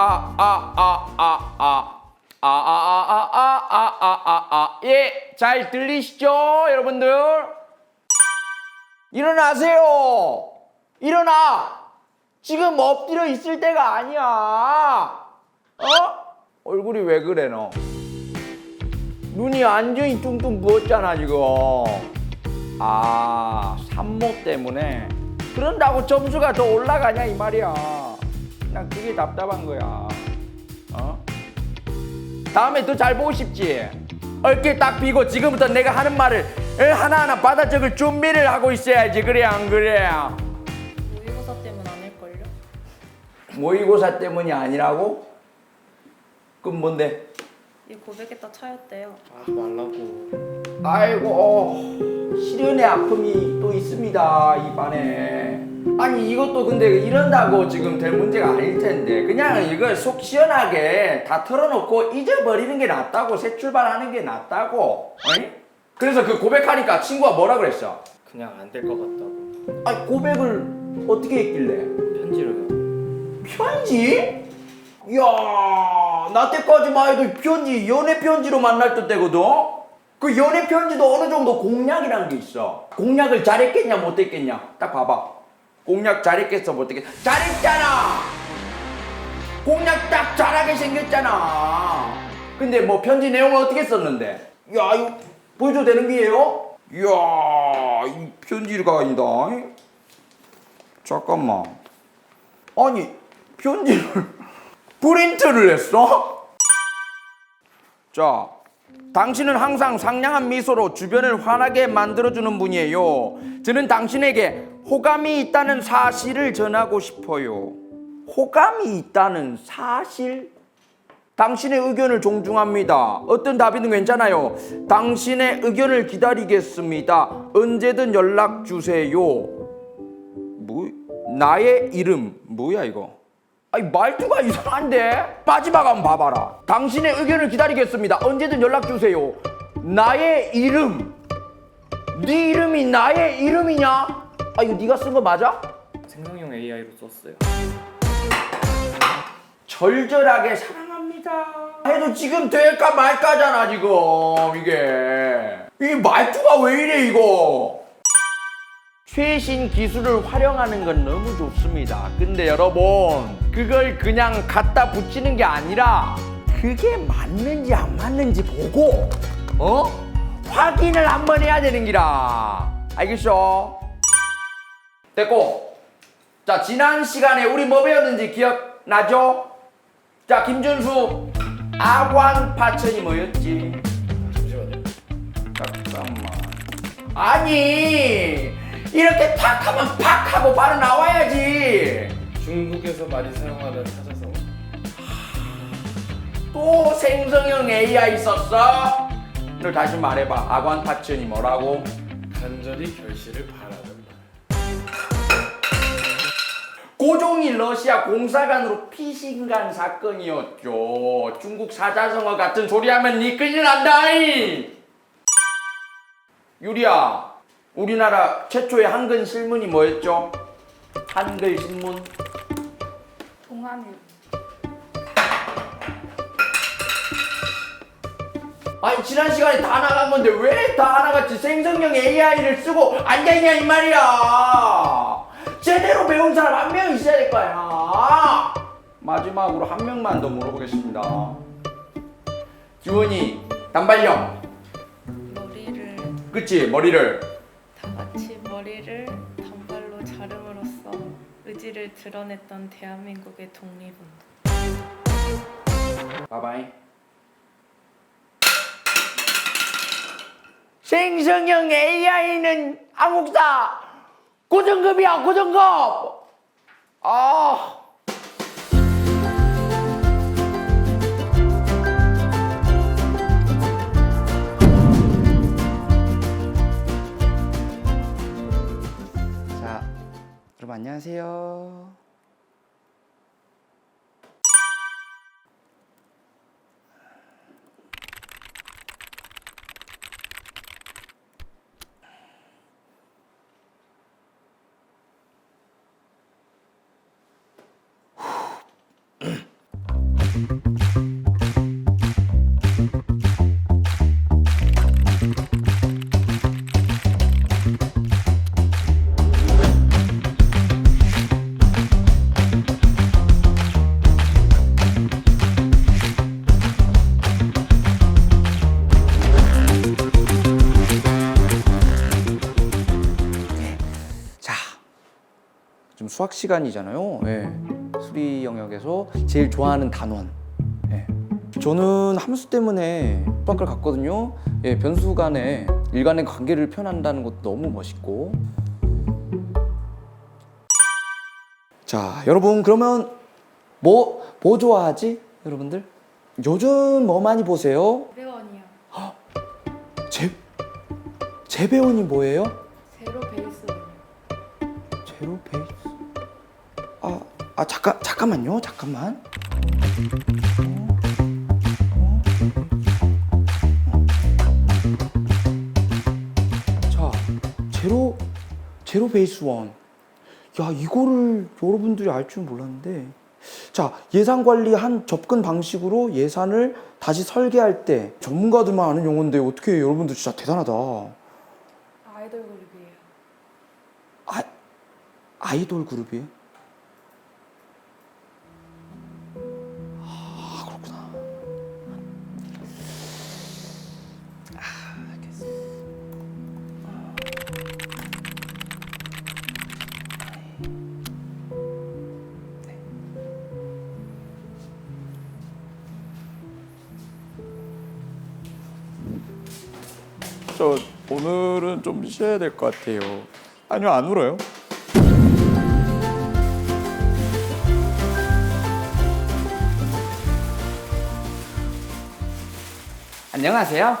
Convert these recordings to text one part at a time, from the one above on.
아, 아, 아, 아, 아. 아, 아, 아, 아, 아, 아, 아, 아, 아. 예, 잘 들리시죠, 여러분들? 일어나세요. 일어나. 지금 엎드려 있을 때가 아니야. 어? 얼굴이 왜 그래, 너? 눈이 완전히 뚱뚱 부었잖아, 지금. 아, 산모 때문에. 그런다고 점수가 더 올라가냐, 이 말이야. 난 그게 답답한 거야. 어? 다음에 더 잘 보고 싶지? 어깨 딱 펴고 지금부터 내가 하는 말을 에, 하나하나 받아 적을 준비를 하고 있어야지. 그래, 안 그래? 모의고사 때문 아닐걸요? 모의고사 때문이 아니라고? 그럼 뭔데? 얘 고백했다 차였대요. 아 말라고 아이고 어, 시련의 아픔이 또 있습니다 이 반에 아니 이것도 근데 이런다고 지금 될 문제가 아닐 텐데 그냥 이걸 속 시원하게 다 털어놓고 잊어버리는 게 낫다고 새 출발하는 게 낫다고 어이? 그래서 그 고백하니까 친구가 뭐라 그랬어? 그냥 안 될 것 같다고 아니 고백을 어떻게 했길래? 편지로요 편지? 이야, 나 때까지만 해도 편지, 연애 편지로 때 때거든? 그 연애 편지도 어느 정도 공략이란 게 있어. 공략을 잘했겠냐, 못했겠냐? 딱 봐봐. 공략 잘했겠어, 못했겠어? 잘했잖아! 공략 딱 잘하게 생겼잖아. 근데 뭐 편지 내용을 어떻게 썼는데? 야, 이거 보여줘도 되는 게예요? 이야, 이 편지가 아니다. 잠깐만. 아니 편지를 프린트를 했어? 자, 당신은 항상 상냥한 미소로 주변을 환하게 만들어주는 분이에요. 저는 당신에게 호감이 있다는 사실을 전하고 싶어요. 호감이 있다는 사실? 당신의 의견을 존중합니다. 어떤 답이든 괜찮아요. 당신의 의견을 기다리겠습니다. 언제든 연락 주세요. 뭐 나의 이름 뭐야 이거? 아니 말투가 이상한데 마지막 한번 봐봐라. 당신의 의견을 기다리겠습니다. 언제든 연락 주세요. 나의 이름. 네 이름이 나의 이름이냐? 아 이거 네가 쓴 거 맞아? 생성형 AI로 썼어요 절절하게 사랑합니다. 해도 지금 될까 말까잖아 지금 이게 이 말투가 왜 이래 이거? 최신 기술을 활용하는 건 너무 좋습니다. 근데 여러분 그걸 그냥 갖다 붙이는 게 아니라 그게 맞는지 안 맞는지 보고 어 확인을 한번 해야 되는 기라. 알겠죠? 됐고 자 지난 시간에 우리 뭐 배웠는지 기억나죠? 자 김준수 아관 파천이 뭐였지? 잠시만요 잠깐만 아니 이렇게 탁 하면 팍 하고 바로 나와야지 중국에서 많이 사용하는 사자성어 또 생성형 AI 썼어? 너 다시 말해봐 아관 파천이 뭐라고? 간절히 결실을 바라는 말 고종이 러시아 공사관으로 피신 간 사건이었죠. 중국 사자성어 같은 소리 하면 니 큰일 난다이. 유리야, 우리나라 최초의 한글 신문이 뭐였죠? 한글 신문. 동안이 아니 지난 시간에 다 나간 건데 왜 다 하나같이 생성형 AI를 쓰고 앉아있냐 이 말이야. 제대로 배운 사람 한 명 있어야 될거 아니야. 마지막으로 한 명만 더 물어보겠습니다. 지원이 단발령. 머리를. 그치 머리를 의지를 드러냈던 대한민국의 독립운동. 바바이. 생성형 AI는 한국사. 고정급이야 고정급. 아 여러분 안녕하세요. 수학 시간이잖아요. 예. 수리 영역에서 제일 좋아하는 단원. 예. 저는 함수 때문에 수학을 갔거든요. 예, 변수 간의 일간의 관계를 표현한다는 것도 너무 멋있고. 자, 여러분 그러면 뭐, 뭐 좋아하지? 여러분들? 요즘 뭐 많이 보세요? 배원이요. 제, 재배원이 뭐예요? 아, 아 잠깐 잠깐만요. 잠깐만. 자, 제로 제로 베이스 원. 야, 이거를 여러분들이 알 줄 몰랐는데. 자, 예산 관리 한 접근 방식으로 예산을 다시 설계할 때 전문가들만 아는 용어인데 어떻게 여러분들 진짜 대단하다. 아이돌 그룹이에요. 아, 아이돌 그룹이에요? 저 오늘은 좀 쉬어야 될 것 같아요. 아니요 안 울어요. 안녕하세요.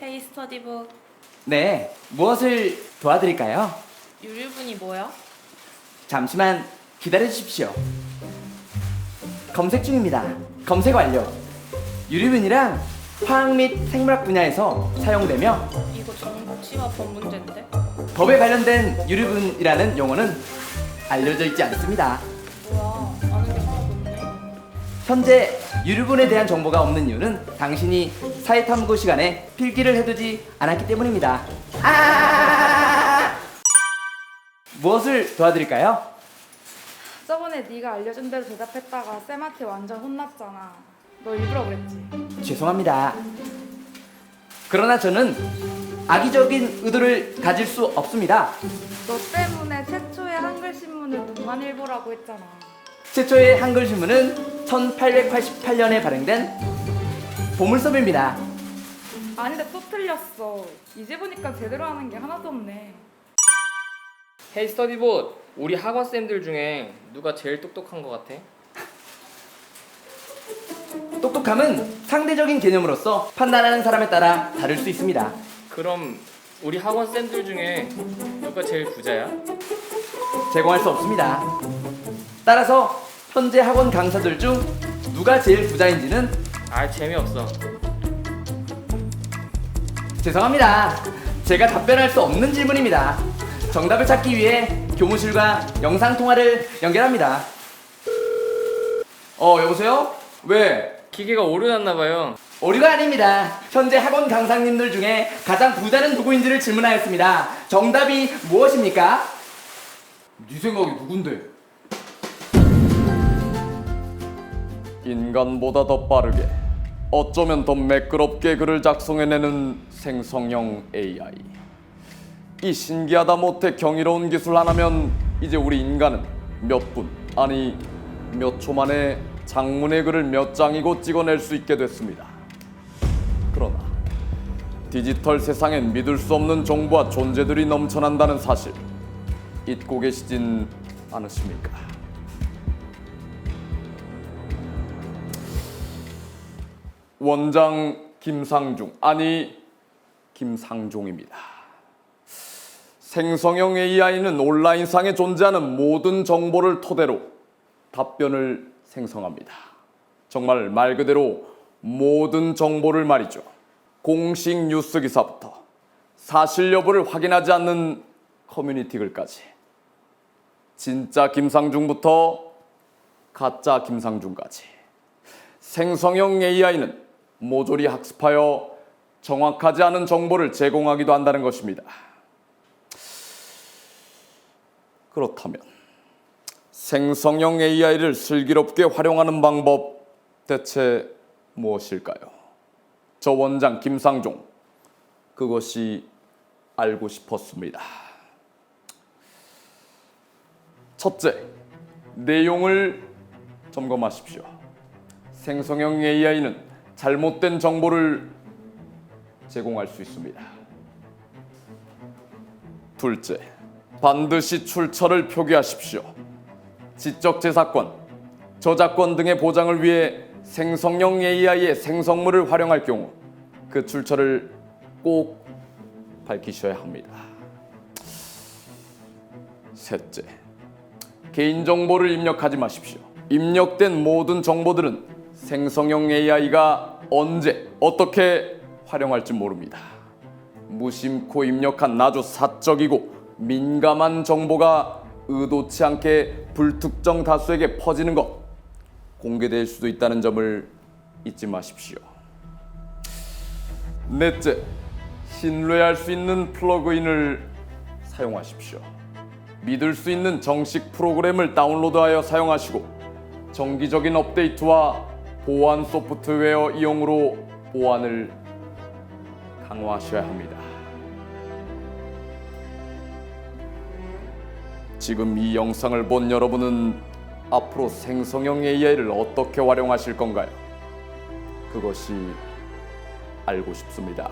헤이 스터디북 네, 무엇을 도와드릴까요? 유류분이 뭐야? 잠시만 기다려 주십시오. 검색 중입니다. 검색 완료. 유리분이랑 화학 및 생물학 분야에서 사용되며 이거 정치와 법 문제인데? 법에 관련된 유리분이라는 용어는 알려져 있지 않습니다. 뭐야? 아는 게 하나도 없네. 현재 유류분에 대한 정보가 없는 이유는 당신이 사회탐구 시간에 필기를 해두지 않았기 때문입니다. 아! 무엇을 도와드릴까요? 저번에 네가 알려준 대로 대답했다가 쌤한테 완전 혼났잖아. 너 일부러 그랬지? 죄송합니다. 그러나 저는 악의적인 의도를 가질 수 없습니다. 너 때문에 최초의 한글 신문을 동아일보라고 했잖아. 최초의 한글 신문은 1888년에 발행된 보물섬입니다. 아닌데 또 틀렸어. 이제 보니까 제대로 하는 게 하나도 없네. 헤이 스터디봇 우리 학원 쌤들 중에 누가 제일 똑똑한 것 같아? 똑똑함은 상대적인 개념으로서 판단하는 사람에 따라 다를 수 있습니다. 그럼 우리 학원 쌤들 중에 누가 제일 부자야? 제공할 수 없습니다. 따라서 현재 학원 강사들 중 누가 제일 부자인지는 아 재미없어. 죄송합니다. 제가 답변할 수 없는 질문입니다. 정답을 찾기 위해 교무실과 영상 통화를 연결합니다. 어, 여보세요? 왜? 기계가 오류났나 봐요. 오류가 아닙니다. 현재 학원 강사님들 중에 가장 부자는 누구인지를 질문하였습니다. 정답이 무엇입니까? 네 생각이 누군데? 인간보다 더 빠르게 어쩌면 더 매끄럽게 글을 작성해내는 생성형 AI 이 신기하다 못해 경이로운 기술 하나면 이제 우리 인간은 몇 분 아니 몇 초 만에 장문의 글을 몇 장이고 찍어낼 수 있게 됐습니다 그러나 디지털 세상엔 믿을 수 없는 정보와 존재들이 넘쳐난다는 사실 잊고 계시진 않으십니까? 원장 김상중 아니 김상종입니다. 생성형 AI는 온라인상에 존재하는 모든 정보를 토대로 답변을 생성합니다. 정말 말 그대로 모든 정보를 말이죠. 공식 뉴스 기사부터 사실 여부를 확인하지 않는 커뮤니티 글까지 진짜 김상중부터 가짜 김상중까지 생성형 AI는 모조리 학습하여 정확하지 않은 정보를 제공하기도 한다는 것입니다. 그렇다면 생성형 AI를 슬기롭게 활용하는 방법 대체 무엇일까요? 저 원장 김상종 그것이 알고 싶었습니다. 첫째, 내용을 점검하십시오. 생성형 AI는 잘못된 정보를 제공할 수 있습니다. 둘째, 반드시 출처를 표기하십시오. 지적재산권, 저작권 등의 보장을 위해 생성형 AI의 생성물을 활용할 경우 그 출처를 꼭 밝히셔야 합니다. 셋째, 개인정보를 입력하지 마십시오. 입력된 모든 정보들은 생성형 AI가 언제 어떻게 활용할지 모릅니다. 무심코 입력한 아주 사적이고 민감한 정보가 의도치 않게 불특정 다수에게 퍼지는 것 공개될 수도 있다는 점을 잊지 마십시오. 넷째, 신뢰할 수 있는 플러그인을 사용하십시오. 믿을 수 있는 정식 프로그램을 다운로드하여 사용하시고 정기적인 업데이트와 보안 소프트웨어 이용으로 보안을 강화하셔야 합니다. 지금 이 영상을 본 여러분은 앞으로 생성형 AI를 어떻게 활용하실 건가요? 그것이 알고 싶습니다.